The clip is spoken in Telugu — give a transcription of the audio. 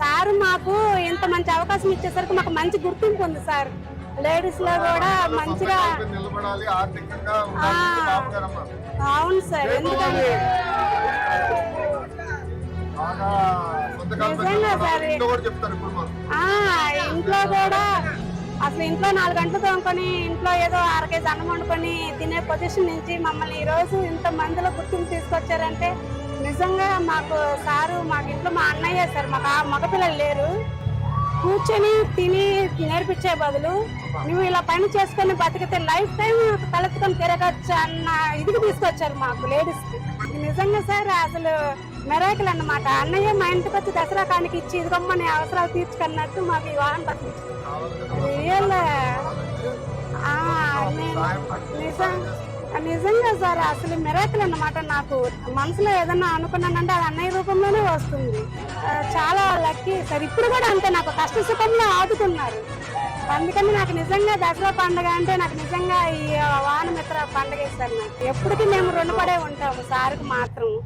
సార్ మాకు ఇంత మంచి అవకాశం ఇచ్చేసరికి మాకు మంచి గుర్తింపు ఉంది సార్ లేడీస్లో కూడా మంచిగా. అవును సార్ ఎందుకంటే నిజంగా. సరే. ఇంట్లో కూడా అసలు ఇంట్లో నాలుగు గంటలు తోముకొని ఇంట్లో ఏదో అర కేజీ అన్నం వండుకొని తినే పొజిషన్ నుంచి మమ్మల్ని ఈ రోజు ఇంత మందిలో గుర్తింపు తీసుకొచ్చారంటే నిజంగా మాకు సారు మాకు ఇంట్లో మా అన్నయ్య సార్ మాకు ఆ మగపిల్లలు లేరు. కూర్చొని తిని నేర్పించే బదులు నువ్వు ఇలా పని చేసుకొని బతికితే లైఫ్ టైం తలెత్తుకొని తిరగచ్చు అన్న ఇదికి తీసుకొచ్చారు మాకు లేడీస్ నిజంగా సార్ అసలు మెరాకిల్ అన్నమాట. అన్నయ్య మా ఇంటికి వచ్చి దసరా కానికి ఇచ్చి ఇదిగమ్మని అవసరాలు తీర్చుకున్నట్టు మాకు ఈ వాహనం పట్టింది. రియల్ నిజం నిజంగా సార్ అసలు మిరాకిల్ అన్నమాట నాకు. మనసులో ఏదన్నా అనుకున్నానంటే అది అన్నయ్య రూపంలోనే వస్తుంది. చాలా లక్కీ సార్ ఇప్పుడు కూడా అంతే నాకు. కష్ట సుఖంలో ఆదుకున్నారు. అందుకని నాకు నిజంగా దసరా పండుగ అంటే నాకు నిజంగా ఈ వానమిత్ర పండుగ సార్ నాకు. ఎప్పటికీ మేము రుణపడే ఉంటాము సార్కి మాత్రం.